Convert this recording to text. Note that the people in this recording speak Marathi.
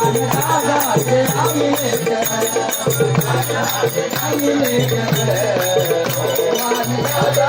I'm gonna go समाधीला कुमार दादा